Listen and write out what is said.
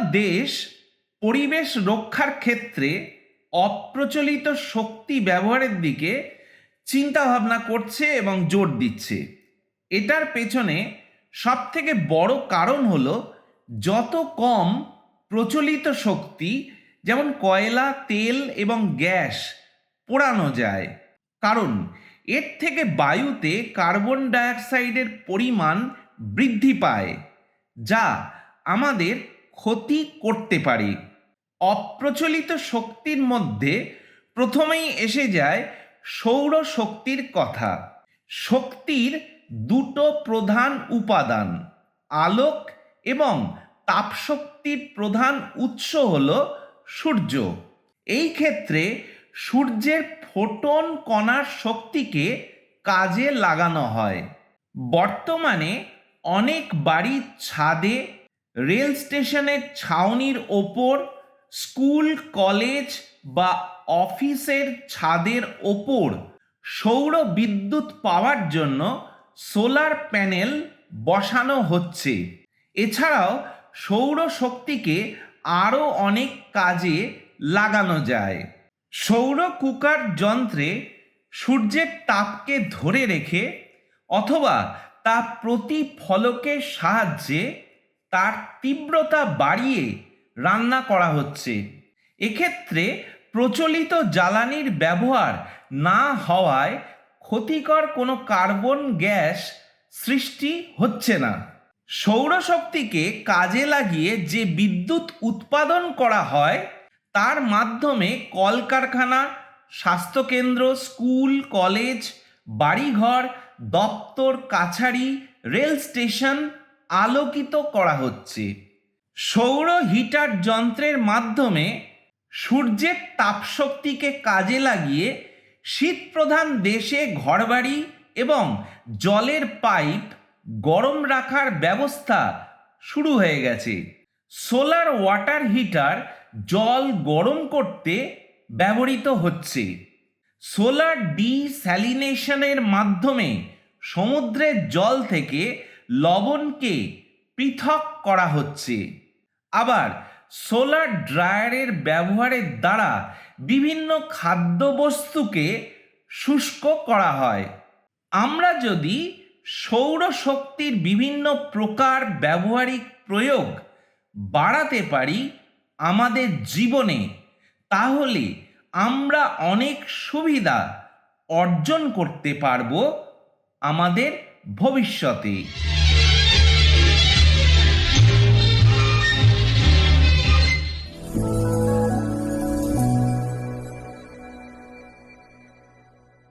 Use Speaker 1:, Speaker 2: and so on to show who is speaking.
Speaker 1: দেশ পরিবেশ রক্ষার ক্ষেত্রে অপ্রচলিত শক্তি ব্যবহারের দিকে চিন্তা ভাবনা করছে এবং জোর দিচ্ছে। এটার পেছনে সবথেকে বড় কারণ হলো যত কম প্রচলিত শক্তি, যেমন কয়লা, তেল এবং গ্যাস, পোড়ানো যায়। কারণ এর থেকে বায়ুতে কার্বন ডাইঅক্সাইডের পরিমাণ বৃদ্ধি পায়, যা আমাদের ক্ষতি করতে পারে। অপ্রচলিত শক্তির মধ্যে প্রথমেই এসে যায় সৌর শক্তির কথা। শক্তির দুটো প্রধান উপাদান, আলোক এবং তাপশক্তির প্রধান উৎস হল সূর্য। এই ক্ষেত্রে সূর্যের ফোটন কণার শক্তিকে কাজে লাগানো হয়। বর্তমানে অনেক বাড়ির ছাদে রেল স্টেশনের ছাউনির ওপর, স্কুল, কলেজ বা অফিসের ছাদের ওপর সৌর বিদ্যুৎ পাওয়ার জন্য সোলার প্যানেল বসানো হচ্ছে। এছাড়াও সৌর শক্তিকে আরও অনেক কাজে লাগানো যায়। সৌর কুকার যন্ত্রে সূর্যের তাপকে ধরে রেখে অথবা তা প্রতিফলকের সাহায্যে তার তীব্রতা বাড়িয়ে রান্না করা হচ্ছে। এক্ষেত্রে প্রচলিত জ্বালানির ব্যবহার না হওয়ায় ক্ষতিকর কোনো কার্বন গ্যাস সৃষ্টি হচ্ছে না। সৌরশক্তিকে কাজে লাগিয়ে যে বিদ্যুৎ উৎপাদন করা হয়, তার মাধ্যমে কলকারখানা, স্বাস্থ্যকেন্দ্র, স্কুল, কলেজ, বাড়িঘর, দপ্তর কাছারি রেল স্টেশন আলোকিত করা হচ্ছে। সৌর হিটার যন্ত্রের মাধ্যমে সূর্যের তাপশক্তিকে কাজে লাগিয়ে শীতপ্রধান দেশে ঘরবাড়ি এবং জলের পাইপ গরম রাখার ব্যবস্থা শুরু হয়ে গেছে। সোলার ওয়াটার হিটার জল গরম করতে ব্যবহৃত হচ্ছে। সোলার ডিস্যালিনেশনের মাধ্যমে সমুদ্রের জল থেকে লবণকে পৃথক করা হচ্ছে। আবার সোলার ড্রায়ারের ব্যবহারের দ্বারা বিভিন্ন খাদ্যবস্তুকে শুষ্ক করা হয়। আমরা যদি সৌরশক্তির বিভিন্ন প্রকার ব্যবহারিক প্রয়োগ বাড়াতে পারি আমাদের জীবনে, তাহলে আমরা অনেক সুবিধা অর্জন করতে পারব আমাদের ভবিষ্যতে।